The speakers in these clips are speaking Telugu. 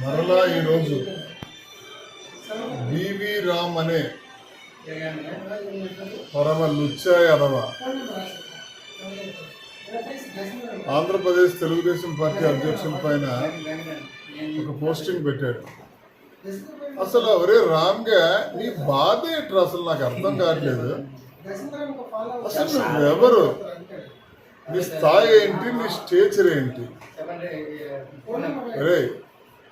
మరలా ఈరోజు బివి రామ్ అనే పరమ లుచ్చా యాదవ ఆంధ్రప్రదేశ్ తెలుగుదేశం పార్టీ అధ్యక్షుల పైన ఒక పోస్టింగ్ పెట్టాడు. అసలు ఒరే రామ్గా నీ బాధ ఏంట్రా? అసలు నాకు అర్థం కావట్లేదు. అసలు నువ్వెవరు? నీ స్థాయి ఏంటి? నీ స్టేచర్ ఏంటి? అరే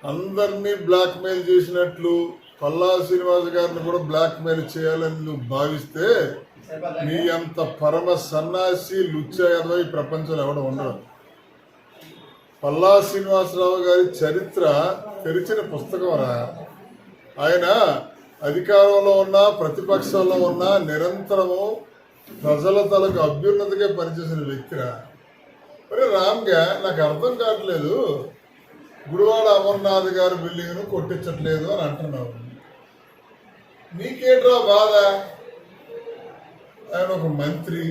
అందరినీ బ్లాక్మెయిల్ చేసినట్లు పల్లా శ్రీనివాస్ గారిని కూడా బ్లాక్ మెయిల్ చేయాలని నువ్వు భావిస్తే నీ అంత పరమ సన్నాసి లుచ్చ ఈ ప్రపంచంలో ఎవడ ఉండడు. పల్లా శ్రీనివాసరావు గారి చరిత్ర తెరిచిన పుస్తకం రా. ఆయన అధికారంలో ఉన్న ప్రతిపక్షంలో ఉన్న నిరంతరము ప్రజల తలకు అభ్యున్నతిగా పనిచేసిన వ్యక్తిరా మరి రామ్గా నాకు అర్థం కావట్లేదు. గుడివాడ అమర్నాథ్ గారి బిల్డింగ్ను కొట్టించట్లేదు అని అంటున్నావు. నీకేట్రా బాధ? ఆయన ఒక మంత్రి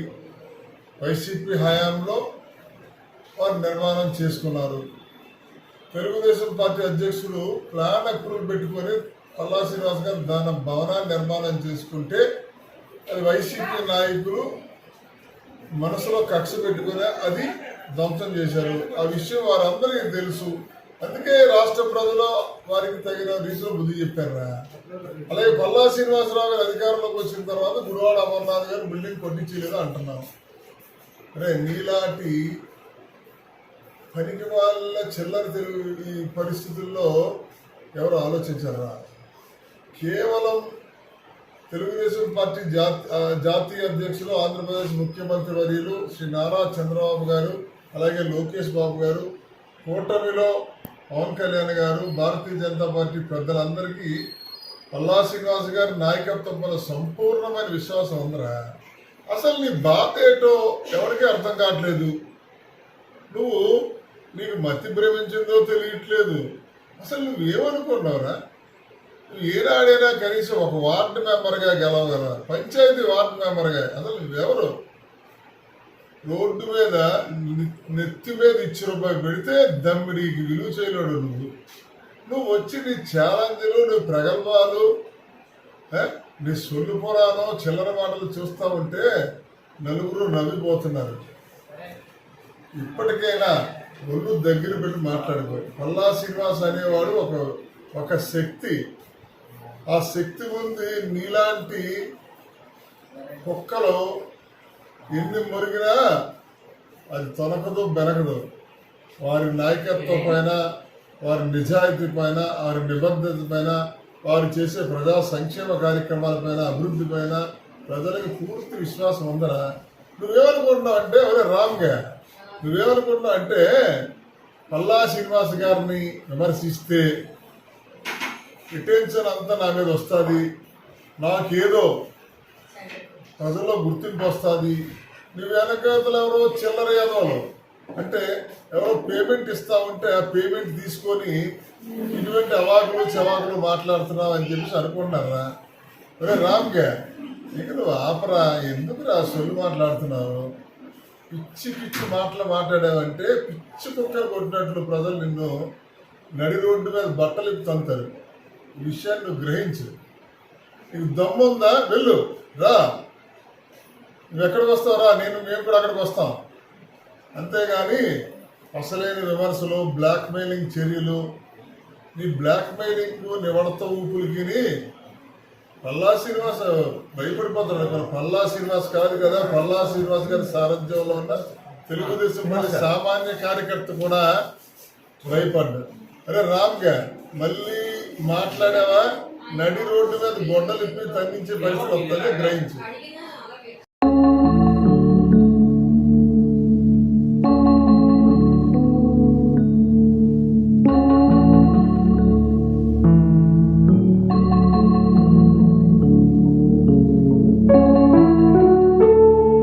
వైసీపీ హయాంలో వారు నిర్మాణం చేసుకున్నారు. తెలుగుదేశం పార్టీ అధ్యక్షులు ప్లాన్ అప్రూవల్ పెట్టుకొని పల్లా శ్రీనివాస్ గారు దాని భవనాన్ని నిర్మాణం చేసుకుంటే అది వైసీపీ నాయకులు మనసులో కక్ష పెట్టుకుని అది ధ్వంసం చేశారు. ఆ విషయం వారందరికీ తెలుసు. అందుకే రాష్ట్ర ప్రజలు వారికి తగిన రీతిలో బుద్ధి చెప్పారా అలాగే పల్లా శ్రీనివాసరావు గారు అధికారంలోకి వచ్చిన తర్వాత గురువాడ అమర్నాథ్ గారు బిల్డింగ్ కొట్టించలేదు అంటున్నాం అరే నీలాంటి పనికి వాళ్ళ చిల్లర తెలుగు ఈ పరిస్థితుల్లో ఎవరు ఆలోచించారా? కేవలం తెలుగుదేశం పార్టీ జా జాతీయ అధ్యక్షులు ఆంధ్రప్రదేశ్ ముఖ్యమంత్రి వర్యులు శ్రీ నారా చంద్రబాబు గారు అలాగే లోకేష్ బాబు గారు కూటమిలో పవన్ కళ్యాణ్ గారు భారతీయ జనతా పార్టీ పెద్దలందరికీ పల్లా శ్రీనివాస్ గారి నాయకత్వం పట్ల సంపూర్ణమైన విశ్వాసం ఉందిరా. అసలు నీ బాధ ఏటో ఎవరికీ అర్థం కావట్లేదు. నువ్వు నీకు మతి భ్రమించిందో తెలియట్లేదు. అసలు నువ్వు ఏమనుకున్నావురా? నువ్వు ఏనాడైనా కనీసం ఒక వార్డు మెంబర్గా గెలవగలరా పంచాయతీ వార్డు మెంబర్గా? అసలు నువ్వెవరు? రోడ్డు మీద నెత్తి మీద ఇచ్చి రూపాయి పెడితే దమ్మిడికి విలువ చేయలేడు నువ్వు. నువ్వు వచ్చి నీ ఛాలెంజ్లు నీ ప్రగల్భాలు నీ సొల్లు పురాణం చిల్లర మాటలు చూస్తా ఉంటే నలుగురు నవ్విపోతున్నారు. ఇప్పటికైనా ఒళ్ళు దగ్గర పెట్టి మాట్లాడుకో. పల్లా శ్రీనివాస్ అనేవాడు ఒక ఒక శక్తి. ఆ శక్తి ఉంది నీలాంటి కుక్కలో ఎన్ని మురిగినా అది తొలకదు బెరగదు. వారి నాయకత్వం పైన వారి నిజాయితీ పైన వారి నిబద్ధత పైన వారు చేసే ప్రజా సంక్షేమ కార్యక్రమాల పైన అభివృద్ధి పైన ప్రజలకు పూర్తి విశ్వాసం ఉందరా? నువ్వేమనుకుంటున్నావు అంటే ఒరే రామ్గా నువ్వేమనుకుంటున్నావు అంటే పల్లా శ్రీనివాస్ గారిని విమర్శిస్తే అటెన్షన్ అంతా నా మీద వస్తుంది. నాకేదో ప్రజల్లో గుర్తింపు వస్తుంది. నువ్వు వెనకాతలు ఎవరో చిల్లర యాదవలు. అంటే ఎవరో పేమెంట్ ఇస్తా ఉంటే ఆ పేమెంట్ తీసుకొని ఇటువంటి అవాకులు చవాకులు మాట్లాడుతున్నావు అని చెప్పేసి అనుకుంటున్నారా? ఒరే రామ్గా ఇక నువ్వు ఆపరా? ఎందుకురా సొల్లు మాట్లాడుతున్నావు? పిచ్చి పిచ్చి మాటలు మాట్లాడావంటే పిచ్చి కుక్కలు కొట్టినట్లు ప్రజలు నిన్ను నడి రోడ్డు మీద బట్టలు తంతారు ఈ విషయాన్ని నువ్వు గ్రహించు. నీకు దమ్ముందా? వెళ్ళు రా. నువ్వు ఎక్కడికి వస్తావు రా నేను మేము కూడా అక్కడికి వస్తాం. అంతేగాని అసలైన విమర్శలు బ్లాక్ మెయిలింగ్ చర్యలు నీ బ్లాక్ మెయిలింగ్ నివడత ఊపులకి పల్లా శ్రీనివాస్ భయపడిపోతాడు. మన పల్లా శ్రీనివాస్ కాదు కదా? పల్లా శ్రీనివాస్ గారి సారథ్యంలో ఉన్న తెలుగుదేశం పార్టీ సామాన్య కార్యకర్త కూడా భయపడ్డాడు. అరే రామ్గా మళ్ళీ మాట్లాడావా? నడి రోడ్డు మీద గొడ్డలు ఇప్పి తగ్గించే పరిస్థితి వస్తుందని గ్రహించు.